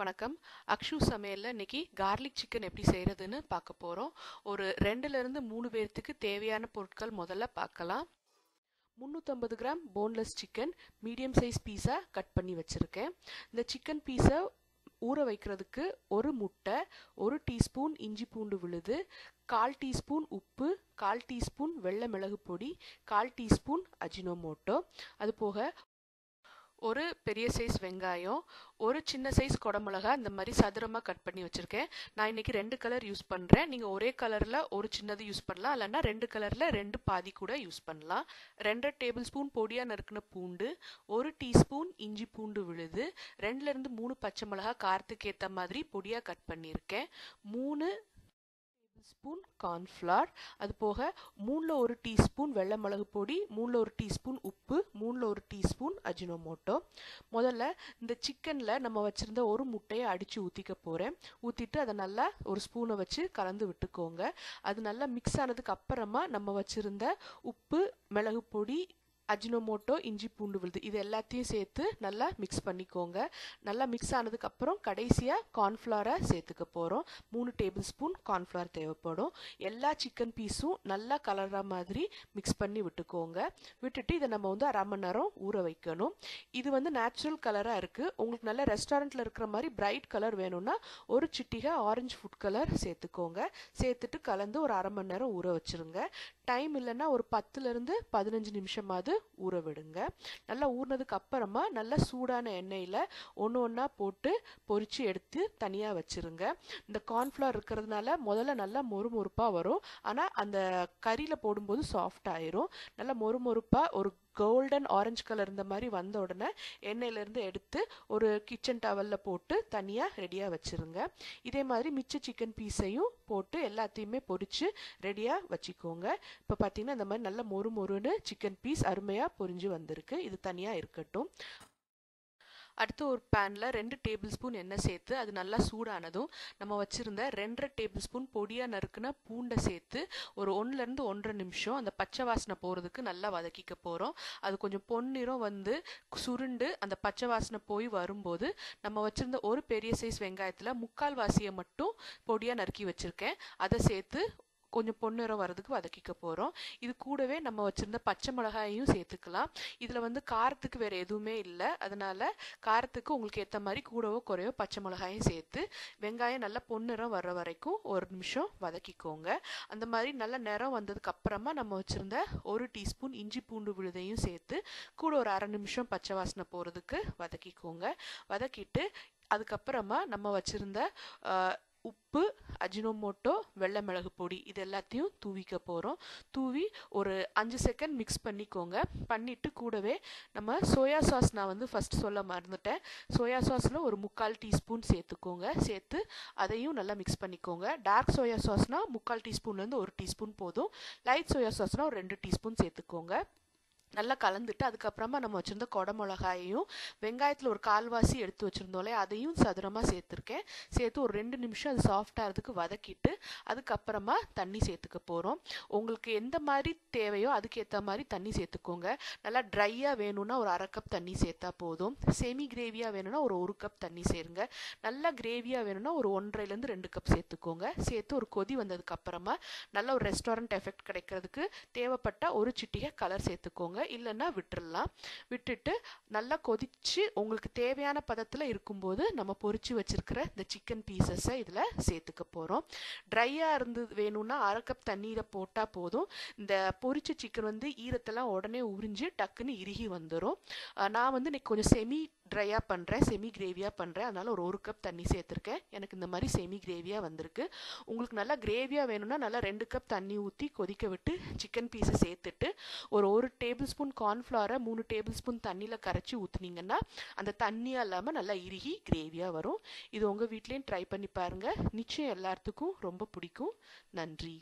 வணக்கம். அக்ஷு சமையலில் இன்னைக்கு கார்லிக் சிக்கன் எப்படி செய்கிறதுன்னு பார்க்க போகிறோம் ஒரு ரெண்டுலேருந்து மூணு பேர்த்துக்கு தேவையான பொருட்கள் முதல்ல பார்க்கலாம். முந்நூற்றம்பது gram boneless chicken medium size பீஸாக கட் பண்ணி வச்சுருக்கேன். இந்த சிக்கன் பீஸை ஊற வைக்கிறதுக்கு ஒரு முட்டை ஒரு டீஸ்பூன் இஞ்சி பூண்டு விழுது கால் டீஸ்பூன் உப்பு கால் டீஸ்பூன் வெள்ளை மிளகு பொடி கால் டீஸ்பூன் அஜினோமோட்டோ அது போக ஒரு பெரிய சைஸ் வெங்காயம் ஒரு சின்ன சைஸ் குடமிளகா இந்த மாதிரி சதுரமாக கட் பண்ணி வச்சுருக்கேன். நான் இன்றைக்கி ரெண்டு கலர் யூஸ் பண்ணுறேன் நீங்கள் ஒரே கலரில் ஒரு சின்னது யூஸ் பண்ணலாம். இல்லைன்னா ரெண்டு கலரில் ரெண்டு பாதி கூட யூஸ் பண்ணலாம். ரெண்டரை டேபிள் ஸ்பூன் பொடியாக நறுக்கின பூண்டு ஒரு டீஸ்பூன் இஞ்சி பூண்டு விழுது ரெண்டுலேருந்து மூணு பச்சை மிளகா காரத்துக்கு ஏற்ற மாதிரி பொடியாக கட் பண்ணியிருக்கேன். மூணு ஸ்பூன் கார்ன்ஃப்ளார் அது போக மூணில் ஒரு டீஸ்பூன் வெள்ளை மிளகு பொடி மூணில் ஒரு டீஸ்பூன் உப்பு மூணில் ஒரு டீஸ்பூன் அஜினோமோட்டோ. முதல்ல இந்த சிக்கனில் நம்ம வச்சுருந்த ஒரு முட்டையை அடித்து ஊற்றிக்க போகிறேன் ஊற்றிட்டு அதை நல்லா ஒரு ஸ்பூனை வச்சு கலந்து விட்டுக்கோங்க. அது நல்லா மிக்ஸ் ஆனதுக்கு அப்புறமா நம்ம வச்சுருந்த உப்பு மிளகு பொடி அஜினோமோட்டோ இஞ்சி பூண்டு விழுது. இது எல்லாத்தையும் சேர்த்து நல்லா மிக்ஸ் பண்ணிக்கோங்க. நல்லா மிக்ஸ் ஆனதுக்கப்புறம் கடைசியாக கார்ன்ஃப்ளவரை சேர்த்துக்க போகிறோம் மூணு டேபிள் ஸ்பூன் கார்ன்ஃப்ளவர் தேவைப்படும். எல்லா சிக்கன் பீஸும் நல்லா கலர்ற மாதிரி மிக்ஸ் பண்ணி விட்டுக்கோங்க. விட்டுட்டு இதை நம்ம வந்து அரை மணி நேரம் ஊற வைக்கணும். இது வந்து நேச்சுரல் கலராக இருக்குது உங்களுக்கு நல்ல ரெஸ்டாரண்ட்டில் இருக்கிற மாதிரி பிரைட் கலர் வேணும்னா ஒரு சிட்டிகை ஆரஞ்சு ஃபுட் கலர் சேர்த்துக்கோங்க. சேர்த்துட்டு கலந்து ஒரு அரை மணி நேரம் ஊற வச்சுருங்க. டைம் இல்லைன்னா ஒரு பத்துலேருந்து பதினஞ்சு நிமிஷமாவது ஊற விடுங்க நல்லா ஊறினதுக்கு அப்புறமா நல்லா சூடான எண்ணெயில் ஒன்று ஒன்றா போட்டு பொரித்து எடுத்து தனியாக வச்சுருங்க. இந்த கார்ன்ஃப்ளவர் இருக்கிறதுனால முதல்ல நல்லா மொறுமொறுப்பாக வரும். ஆனால் அந்த கறியில் போடும்போது சாஃப்ட் ஆயிரும். நல்லா மொறுமொறுப்பாக ஒரு கோல்டன் ஆரஞ்சு கலர் இந்த மாதிரி வந்த உடனே எண்ணெயிலேருந்து எடுத்து ஒரு கிச்சன் டவலில் போட்டு தனியாக ரெடியாக வச்சுருங்க. இதே மாதிரி மிச்ச சிக்கன் பீஸையும் போட்டு எல்லாத்தையுமே பொரித்து ரெடியாக வச்சுக்கோங்க. இப்போ பார்த்தீங்கன்னா இந்த மாதிரி நல்ல மொறு மொறுன்னு சிக்கன் பீஸ் அருமையாக பொரிஞ்சு வந்திருக்கு. இது தனியாக இருக்கட்டும். அடுத்து ஒரு பேனில் ரெண்டு டேபிள் ஸ்பூன் எண்ணெய் சேர்த்து அது நல்லா சூடானதும் நம்ம வச்சுருந்த ரெண்டரை டேபிள் ஸ்பூன் பொடியாக நறுக்குன பூண்டை சேர்த்து ஒரு ஒன்றுலேருந்து ஒன்றரை நிமிஷம் அந்த பச்சை வாசனை போகிறதுக்கு நல்லா வதக்கிக்க போகிறோம் அது கொஞ்சம் பொன்னிறம் வந்து சுருண்டு அந்த பச்சை வாசனை போய் வரும்போது நம்ம வச்சுருந்த ஒரு பெரிய சைஸ் வெங்காயத்தில் முக்கால் வாசியை மட்டும் பொடியாக நறுக்கி வச்சுருக்கேன். அதை சேர்த்து கொஞ்சம் பொன்னிறம் வரதுக்கு வதக்கிக்க போகிறோம் இது கூடவே நம்ம வச்சுருந்த பச்சை மிளகாயையும் சேர்த்துக்கலாம். இதில் வந்து காரத்துக்கு வேறு எதுவுமே இல்லை. அதனால் காரத்துக்கு உங்களுக்கு ஏற்ற மாதிரி கூடவோ குறையோ பச்சை மிளகாயும் சேர்த்து வெங்காயம் நல்லா பொன்னிறம் வர்ற வரைக்கும் ஒரு நிமிஷம் வதக்கிக்கோங்க. அந்த மாதிரி நல்ல நிறம் வந்ததுக்கு அப்புறமா நம்ம வச்சுருந்த ஒரு டீஸ்பூன் இஞ்சி பூண்டு விழுதையும் சேர்த்து கூட ஒரு அரை நிமிஷம் பச்சை வாசனை போகிறதுக்கு வதக்கிக்கோங்க. வதக்கிட்டு அதுக்கப்புறமா நம்ம வச்சுருந்த உப்பு அஜினோமோட்டோ வெள்ளை மிளகு பொடி இது எல்லாத்தையும் தூவிக்க போகிறோம் தூவி ஒரு அஞ்சு செகண்ட் மிக்ஸ் பண்ணிக்கோங்க. பண்ணிவிட்டு கூடவே நம்ம சோயா சாஸ் நான் வந்து ஃபஸ்ட் சொல்ல மறந்துட்டேன். சோயா சாஸில் ஒரு முக்கால் டீஸ்பூன் சேர்த்துக்கோங்க. சேர்த்து அதையும் நல்லா மிக்ஸ் பண்ணிக்கோங்க. டார்க் சோயா சாஸ்னால் முக்கால் டீஸ்பூன்லேருந்து ஒரு டீஸ்பூன் போதும். லைட் சோயா சாஸ்னால் ஒரு ரெண்டு டீஸ்பூன் சேர்த்துக்கோங்க. நல்லா கலந்துட்டு அதுக்கப்புறமா நம்ம வச்சுருந்த குடமிளகாயையும் வெங்காயத்தில் ஒரு கால்வாசி எடுத்து வச்சுருந்தோம்லே அதையும் சதுரமாக சேர்த்துருக்கேன். சேர்த்து ஒரு ரெண்டு நிமிஷம் அது சாஃப்டாகிறதுக்கு வதக்கிட்டு அதுக்கப்புறமா தண்ணி சேர்த்துக்க போகிறோம் உங்களுக்கு எந்த மாதிரி தேவையோ அதுக்கேற்ற மாதிரி தண்ணி சேர்த்துக்கோங்க. நல்லா ட்ரையாக வேணும்னா ஒரு அரை கப் தண்ணி சேர்த்தா போதும். செமி கிரேவியாக வேணும்னா ஒரு ஒரு கப் தண்ணி சேருங்க. நல்லா கிரேவியாக வேணும்னா ஒரு ஒன்றரைலேருந்து ரெண்டு கப் சேர்த்துக்கோங்க. சேர்த்து ஒரு கொதி வந்ததுக்கப்புறமா நல்ல ஒரு ரெஸ்டாரண்ட் எஃபெக்ட் கிடைக்கிறதுக்கு தேவைப்பட்ட ஒரு சிட்டிகை கலர் சேர்த்துக்கோங்க. இல்லைன்னா விட்டுடலாம் விட்டுட்டு நல்லா கொதிச்சு உங்களுக்கு தேவையான பதத்தில் இருக்கும்போது நம்ம பொறிச்சு வச்சுருக்கிற இந்த சிக்கன் பீசஸை இதில் சேர்த்துக்க போகிறோம் ட்ரையாக இருந்து வேணும்னா அரை கப் தண்ணீரை போட்டால் போதும். இந்த பொறிச்ச சிக்கன் வந்து ஈரத்தெல்லாம் உடனே உறிஞ்சு டக்குன்னு இறுகி வந்துடும் நான் வந்து இன்னைக்கு கொஞ்சம் செமி ட்ரையாக பண்ணுறேன் செமி கிரேவியாக பண்ணுறேன் அதனால் ஒரு ஒரு கப் தண்ணி சேர்த்துருக்கேன். எனக்கு இந்த மாதிரி செமி கிரேவியாக வந்திருக்கு. உங்களுக்கு நல்லா கிரேவியாக வேணும்னா நல்லா ரெண்டு கப் தண்ணி ஊற்றி கொதிக்க விட்டு சிக்கன் பீஸை சேர்த்துட்டு ஒரு ஒரு டேபிள் ஸ்பூன் கார்ன்ஃப்ளவரை மூணு டேபிள் ஸ்பூன் தண்ணியில் கரைச்சி ஊற்றுனீங்கன்னா அந்த தண்ணியாக இல்லாமல் நல்லா இறுகி கிரேவியாக வரும். இது உங்கள் வீட்லேயும் ட்ரை பண்ணி பாருங்கள் நிச்சயம் எல்லாத்துக்கும் ரொம்ப பிடிக்கும். நன்றி.